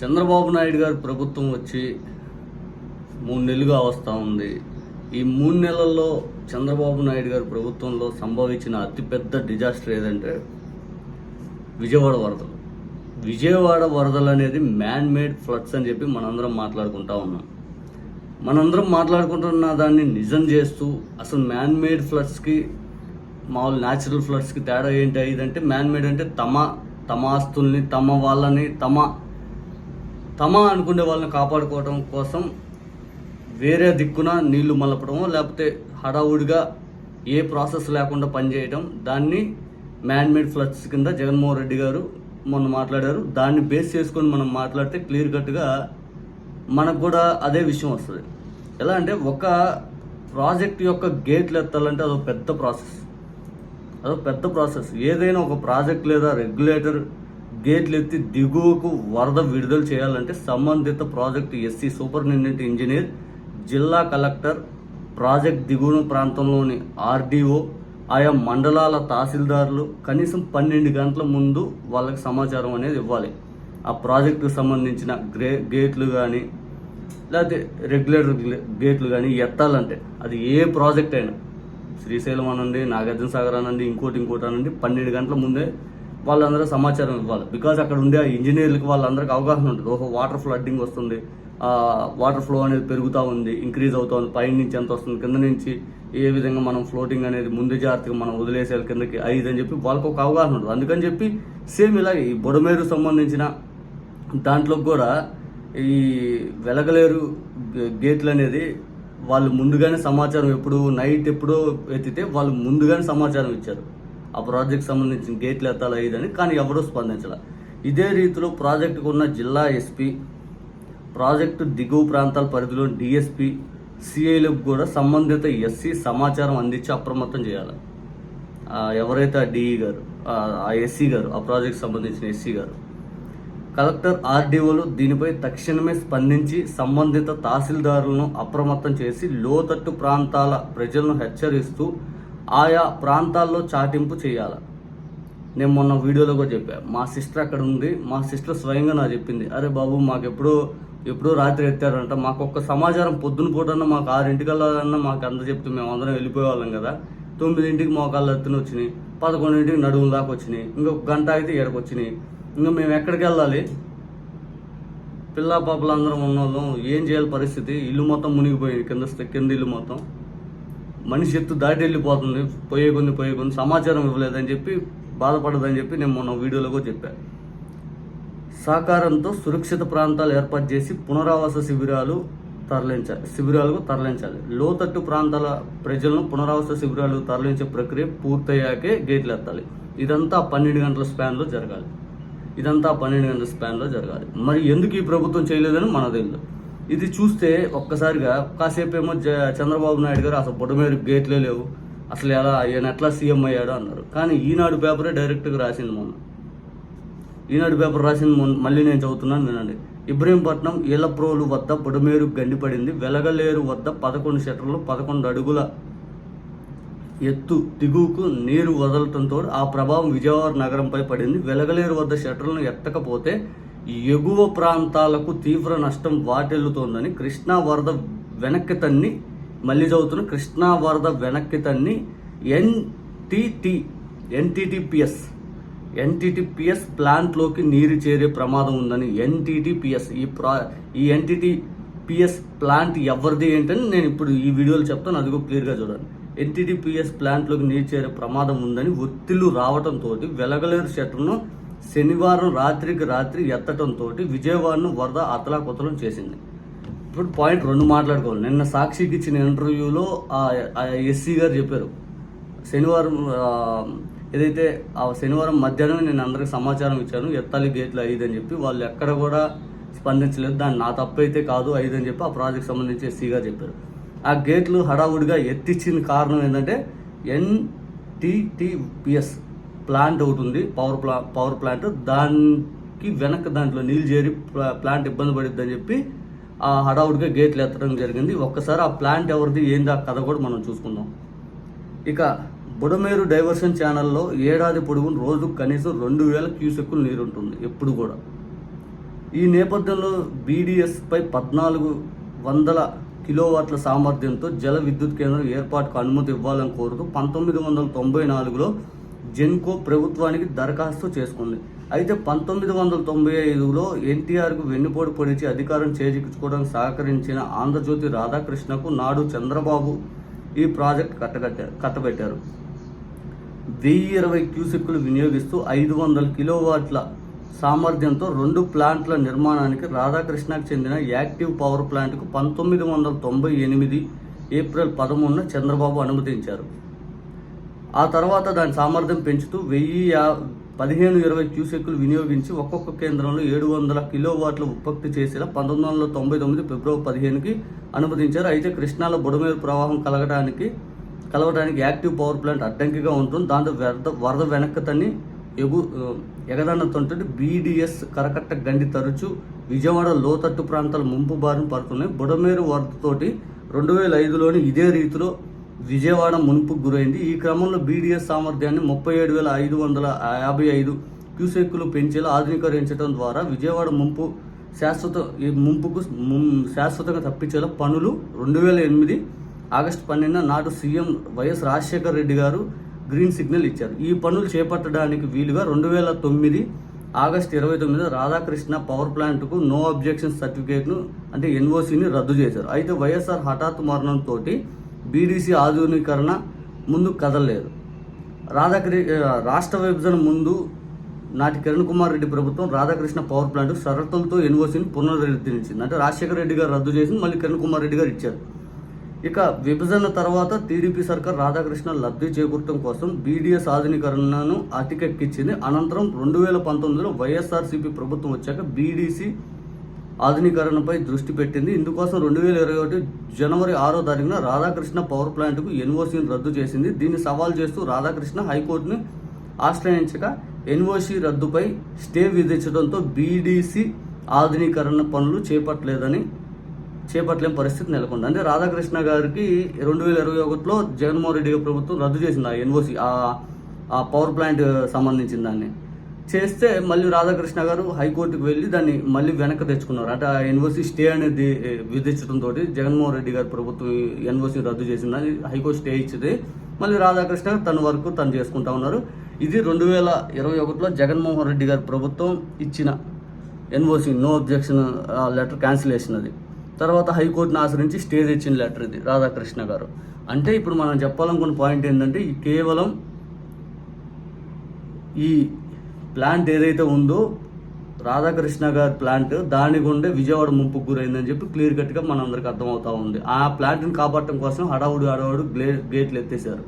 చంద్రబాబు నాయుడు గారి ప్రభుత్వం వచ్చి మూడు నెలలుగా వస్తూ ఉంది. ఈ మూడు నెలల్లో చంద్రబాబు నాయుడు గారి ప్రభుత్వంలో సంభవించిన అతిపెద్ద డిజాస్టర్ ఏదంటే విజయవాడ వరదలు. విజయవాడ వరదలు అనేది మ్యాన్ మేడ్ ఫ్లడ్స్ అని చెప్పి మనందరం మాట్లాడుకుంటా ఉన్నాం. మనందరం మాట్లాడుకుంటున్న దాన్ని నిజం చేస్తూ అసలు మ్యాన్ మేడ్ ఫ్లడ్స్కి మామూలు న్యాచురల్ ఫ్లడ్స్కి తేడా ఏంటి అయ్యిందంటే మ్యాన్ మేడ్ అంటే తమ తమ ఆస్తుల్ని తమ వాళ్ళని తమ తమ అనుకునే వాళ్ళని కాపాడుకోవడం కోసం వేరే దిక్కున నీళ్ళు మలపడమో లేకపోతే హడావుడిగా ఏ ప్రాసెస్ లేకుండా పనిచేయడం దాన్ని మ్యాన్మేడ్ ఫ్లడ్స్ కింద జగన్మోహన్ రెడ్డి గారు మొన్న మాట్లాడారు. దాన్ని బేస్ చేసుకొని మనం మాట్లాడితే క్లియర్ కట్గా మనకు కూడా అదే విషయం వస్తుంది. ఎలా అంటే ఒక ప్రాజెక్ట్ యొక్క గేట్లు ఎత్తాలంటే అదొక పెద్ద ప్రాసెస్. అదొక పెద్ద ప్రాసెస్. ఏదైనా ఒక ప్రాజెక్ట్ లేదా రెగ్యులేటర్ గేట్లు ఎత్తి దిగువకు వరద విడుదల చేయాలంటే సంబంధిత ప్రాజెక్ట్ ఎస్సీ సూపరింటెండెంట్ ఇంజనీర్ జిల్లా కలెక్టర్ ప్రాజెక్ట్ దిగువన ప్రాంతంలోని ఆర్డీఓ ఆయా మండలాల తహసీల్దారులు కనీసం పన్నెండు గంటల ముందు వాళ్ళకి సమాచారం అనేది ఇవ్వాలి. ఆ ప్రాజెక్టుకు సంబంధించిన గ్రే గేట్లు కానీ లేకపోతే రెగ్యులేటర్ గేట్లు కానీ ఎత్తాలంటే అది ఏ ప్రాజెక్ట్ అయినా శ్రీశైలం అనండి నాగార్జున సాగర్ అనండి ఇంకోటి ఇంకోటి అనండి పన్నెండు గంటల ముందే వాళ్ళందరూ సమాచారం ఇవ్వాలి. బికాజ్ అక్కడ ఉండే ఇంజనీర్లకు వాళ్ళందరికీ అవగాహన ఉంటుంది. ఒక వాటర్ ఫ్లడ్డింగ్ వస్తుంది. వాటర్ ఫ్లో అనేది పెరుగుతూ ఉంది ఇంక్రీజ్ అవుతుంది పైన నుంచి ఎంత వస్తుంది కింద నుంచి ఏ విధంగా మనం ఫ్లోటింగ్ అనేది ముందు జాగ్రత్తగా మనం వదిలేసేయాలి కిందకి ఐదు అని చెప్పి వాళ్ళకు ఒక అవగాహన ఉంటుంది. అందుకని చెప్పి సేమ్ ఇలా ఈ బుడమేరు సంబంధించిన దాంట్లో కూడా ఈ వెలగలేరు గేట్లు అనేది వాళ్ళు ముందుగానే సమాచారం ఎప్పుడు నైట్ ఎప్పుడో ఎత్తితే వాళ్ళు ముందుగానే సమాచారం ఇచ్చారు. ఆ ప్రాజెక్ట్ సంబంధించిన గేట్లు ఎత్తాలి ఇదని కానీ ఎవరూ స్పందించాల. ఇదే రీతిలో ప్రాజెక్టుకు ఉన్న జిల్లా ఎస్పీ ప్రాజెక్టు దిగువ ప్రాంతాల పరిధిలో డిఎస్పీ సిఐలకు కూడా సంబంధిత ఎస్సీ సమాచారం అందించి అప్రమత్తం చేయాలి. ఎవరైతే ఆ డిఈ గారు ఆ ఎస్సీ గారు ఆ ప్రాజెక్ట్ సంబంధించిన ఎస్సీ గారు. కలెక్టర్ ఆర్డీఓలు దీనిపై తక్షణమే స్పందించి సంబంధిత తహసీల్దారులను అప్రమత్తం చేసి లోతట్టు ప్రాంతాల ప్రజలను హెచ్చరిస్తూ ఆయా ప్రాంతాల్లో చాటింపు చేయాలి. నేను మొన్న వీడియోలో కూడా చెప్పా మా సిస్టర్ అక్కడ ఉంది మా సిస్టర్ స్వయంగా నాకు చెప్పింది అరే బాబు మాకు ఎప్పుడో ఎప్పుడో రాత్రి ఎత్తారంట మాకు ఒక్క సమాచారం పొద్దున పూటన్నా మాకు ఆరింటికల్లా మాకు అంత చెప్తే మేము అందరం వెళ్ళిపోయేవాళ్ళం కదా తొమ్మిదింటికి మోకాళ్ళు ఎత్తున వచ్చినాయి పదకొండింటికి నడుము దాకా వచ్చినాయి ఇంకొక గంట అయితే ఎక్కడికి వచ్చినాయి ఇంకా మేము ఎక్కడికి వెళ్ళాలి? పిల్ల పాపలు అందరం ఉన్నోళ్ళం ఏం చేయాలి పరిస్థితి? ఇల్లు మొత్తం మునిగిపోయింది కింద కింద ఇల్లు మొత్తం. మనిషి ఎత్తు దాటి వెళ్ళిపోతుంది. పోయే కొన్ని పోయే కొన్ని. సమాచారం ఇవ్వలేదని చెప్పి బాధపడదని చెప్పి నేను మొన్న వీడియోలో కూడా చెప్పాను సహకారంతో సురక్షిత ప్రాంతాలు ఏర్పాటు చేసి పునరావాస శిబిరాలు తరలించాలి శిబిరాలకు తరలించాలి. లోతట్టు ప్రాంతాల ప్రజలను పునరావాస శిబిరాలు తరలించే ప్రక్రియ పూర్తయ్యాకే గేట్లు ఎత్తాలి. ఇదంతా పన్నెండు గంటల స్పాన్లో జరగాలి. ఇదంతా పన్నెండు గంటల స్పాన్లో జరగాలి. మరి ఎందుకు ఈ ప్రభుత్వం చేయలేదని మన తెలియదు. ఇది చూస్తే ఒక్కసారిగా కాసేపు ఏమో జ- చంద్రబాబు నాయుడు గారు అసలు బుడమేరు గేట్లే లేవు. అసలు ఎలా ఈయన ఎట్లా సీఎం అయ్యాడు అన్నారు. కానీ ఈనాడు పేపరే డైరెక్ట్గా రాసింది మొన్న. ఈనాడు పేపర్ రాసింది మొన్న- మళ్ళీ నేను చదువుతున్నాను వినండి. ఇబ్రహీంపట్నం ఈలప్రోలు వద్ద బుడమేరు గండిపడింది. వెలగలేరు వద్ద పదకొండు షటర్లు పదకొండు అడుగుల ఎత్తు దిగువకు నీరు వదలటంతో ఆ ప్రభావం విజయవాడ నగరంపై పడింది. వెలగలేరు వద్ద షట్టర్లను ఎత్తకపోతే ఎగువ ప్రాంతాలకు తీవ్ర నష్టం వాటిల్లుతోందని కృష్ణా వరద వెనక్కి తన్ని మళ్ళీ చదువుతున్న కృష్ణా వరద వెనక్కి తన్ని ఎన్టీటీ ఎన్టీటీపీఎస్ ఎన్టీటీపీఎస్ ప్లాంట్లోకి నీరు చేరే ప్రమాదం ఉందని ఎన్టీటీపీఎస్ ఈ ప్రా ఈ ఎన్టీటీపీఎస్ ప్లాంట్ ఎవరిది ఏంటని నేను ఇప్పుడు ఈ వీడియోలో చెప్తాను. అదిగో క్లియర్గా చూడండి. ఎన్టీటీపీఎస్ ప్లాంట్లోకి నీరు చేరే ప్రమాదం ఉందని ఒత్తిళ్ళు రావడంతో వెలగలేరు షట్టర్ను శనివారం రాత్రికి రాత్రి ఎత్తటంతో విజయవాడను వరద అతలాకుతలం చేసింది. ఇప్పుడు పాయింట్ రెండు మాట్లాడుకోవాలి. నిన్న సాక్షికి ఇచ్చిన ఇంటర్వ్యూలో ఎస్సీ గారు చెప్పారు. శనివారం ఏదైతే ఆ శనివారం మధ్యాహ్నం నేను అందరికి సమాచారం ఇచ్చాను ఎత్తాలి గేట్లు ఐదు అని చెప్పి వాళ్ళు ఎక్కడ కూడా స్పందించలేదు. దాన్ని నా తప్పైతే కాదు ఐదు అని చెప్పి ఆ ప్రాజెక్ట్ సంబంధించి ఎస్సీ గారు చెప్పారు. ఆ గేట్లు హడావుడిగా ఎత్తిచ్చిన కారణం ఏంటంటే ఎన్టీటీపీఎస్ ప్లాంట్ ఒకటి ఉంది పవర్ ప్లా పవర్ ప్లాంట్ దానికి వెనక దాంట్లో నీళ్ళు చేరి ప్లా- ప్లాంట్ ఇబ్బంది పడిద్ది చెప్పి ఆ హడావుడిగా గేట్లు ఎత్తడం జరిగింది. ఒక్కసారి ఆ ప్లాంట్ ఎవరిది ఏంది ఆ కథ కూడా మనం చూసుకుందాం. ఇక బుడమేరు డైవర్షన్ ఛానల్లో ఏడాది పొడుగును రోజు కనీసం రెండు వేల క్యూసెక్కులు నీరు ఉంటుంది ఎప్పుడు కూడా. ఈ నేపథ్యంలో బీడీఎస్పై పద్నాలుగు వందల కిలోవాట్ల సామర్థ్యంతో జల విద్యుత్ కేంద్రం ఏర్పాటుకు అనుమతి ఇవ్వాలని కోరుతూ పంతొమ్మిది వందల తొంభై నాలుగులో జెన్కో ప్రభుత్వానికి దరఖాస్తు చేసుకుంది. అయితే పంతొమ్మిది వందల తొంభై ఐదులో ఎన్టీఆర్కు వెన్నుపోటు పొడిచి అధికారం చేజిక్కించుకోవడానికి సహకరించిన ఆంధ్రజ్యోతి రాధాకృష్ణకు నాడు చంద్రబాబు ఈ ప్రాజెక్ట్ కట్టగట్టారు కట్టబెట్టారు. వెయ్యి ఇరవై క్యూసెక్కులు వినియోగిస్తూ ఐదు వందల కిలోవాట్ల సామర్థ్యంతో రెండు ప్లాంట్ల నిర్మాణానికి రాధాకృష్ణకు చెందిన యాక్టివ్ పవర్ ప్లాంట్కు పంతొమ్మిది వందల తొంభై ఎనిమిది ఏప్రిల్ పదమూడున చంద్రబాబు అనుమతించారు. ఆ తర్వాత దాని సామర్థ్యం పెంచుతూ వెయ్యి పదిహేను ఇరవై క్యూసెక్కులు వినియోగించి ఒక్కొక్క కేంద్రంలో ఏడు వందల కిలోవాట్ల ఉత్పత్తి చేసేలా పంతొమ్మిది వందల తొంభై తొమ్మిది ఫిబ్రవరి పదిహేనుకి అనుమతించారు. అయితే కృష్ణాలో బుడమేరు ప్రవాహం కలగడానికి కలవడానికి యాక్టివ్ పవర్ ప్లాంట్ అడ్డంకిగా ఉంటుంది. దాంతో వరద వరద వెనక్కతని ఎగు ఎగదన్నతుంటే బీడీఎస్ కరకట్ట గండి తరచు విజయవాడ లోతట్టు ప్రాంతాల ముంపు బారిన పడుతున్నాయి. బుడమేరు వరదతోటి రెండు వేల ఐదులోని ఇదే రీతిలో విజయవాడ మునుపు గురైంది. ఈ క్రమంలో బీడీఎస్ సామర్థ్యాన్ని ముప్పై ఏడు వేల ఐదు వందల యాభై ఐదు క్యూసెక్కులు పెంచేలా ఆధునీకరించడం ద్వారా విజయవాడ ముంపు శాశ్వత ఈ ముంపుకు ముం- శాశ్వతంగా తప్పించేలా పనులు రెండు వేల ఎనిమిది ఆగస్టు పన్నెండున నాడు సీఎం వైఎస్ రాజశేఖర్ రెడ్డి గారు గ్రీన్ సిగ్నల్ ఇచ్చారు. ఈ పనులు చేపట్టడానికి వీలుగా రెండు వేల తొమ్మిది ఆగస్టు ఇరవై తొమ్మిది రాధాకృష్ణ పవర్ ప్లాంట్కు నో అబ్జెక్షన్ సర్టిఫికేట్ను అంటే ఎన్ఓసిని రద్దు చేశారు. అయితే వైఎస్ఆర్ హఠాత్ మరణంతో బీడీసీ ఆధునీకరణ ముందు కదలలేదు. రాధాకృ రాష్ట్ర విభజన ముందు నాటి కిరణ్ కుమార్ రెడ్డి ప్రభుత్వం రాధాకృష్ణ పవర్ ప్లాంట్ షరతులతో ఎన్ఓసిని పునరుద్ధరించింది. అంటే రాజశేఖర రెడ్డి గారు రద్దు చేసి మళ్ళీ కిరణ్ కుమార్ రెడ్డి గారు ఇచ్చారు. ఇక విభజన తర్వాత టీడీపీ సర్కార్ రాధాకృష్ణ లబ్ధి చేకూరటం కోసం బీడీఎస్ ఆధునీకరణను అతికెక్కించింది. అనంతరం రెండు వేల పంతొమ్మిదిలో వైఎస్ఆర్సీపీ ప్రభుత్వం వచ్చాక బీడీసీ ఆధునీకరణపై దృష్టి పెట్టింది. ఇందుకోసం రెండు వేల ఇరవై ఒకటి జనవరి ఆరో తారీఖున రాధాకృష్ణ పవర్ ప్లాంట్కు ఎన్ఓసీని రద్దు చేసింది. దీన్ని సవాల్ చేస్తూ రాధాకృష్ణ హైకోర్టుని ఆశ్రయించగా ఎన్ఓసి రద్దుపై స్టే విధించడంతో బీడీసీ ఆధునీకరణ పనులు చేపట్టలేదని చేపట్టలేని పరిస్థితి నెలకొంది. అంటే రాధాకృష్ణ గారికి రెండు వేల ఇరవై ఒకటిలో జగన్మోహన్ రెడ్డి ప్రభుత్వం రద్దు చేసింది ఆ ఎన్ఓసీ ఆ పవర్ ప్లాంట్ సంబంధించిన దాన్ని. చేస్తే మళ్ళీ రాధాకృష్ణ గారు హైకోర్టుకు వెళ్ళి దాన్ని మళ్ళీ వెనక్కి తెచ్చుకున్నారు. అంటే ఆ ఎన్ఓసి స్టే అనేది విధించడంతో జగన్మోహన్ రెడ్డి గారి ప్రభుత్వం ఎన్ఓసి రద్దు చేసిందని హైకోర్టు స్టే ఇచ్చింది. మళ్ళీ రాధాకృష్ణ గారు తన వరకు తను చేసుకుంటా ఉన్నారు. ఇది రెండు వేల ఇరవై ఒకటిలో జగన్మోహన్ రెడ్డి గారి ప్రభుత్వం ఇచ్చిన NOC no objection letter cancellation అది తర్వాత హైకోర్టును ఆశ్రయించి స్టే తెచ్చిన లెటర్ ఇది రాధాకృష్ణ గారు. అంటే ఇప్పుడు మనం చెప్పాలనుకున్న పాయింట్ ఏంటంటే కేవలం ఈ ప్లాంట్ ఏదైతే ఉందో రాధాకృష్ణ గారి ప్లాంట్ దాని గుండే విజయవాడ ముంపు గురైందని చెప్పి క్లియర్ కట్గా మనందరికి అర్థమవుతా ఉంది. ఆ ప్లాంట్ని కాపాడటం కోసం హడావుడు హడావుడు గ్లే గేట్లు ఎత్తేసారు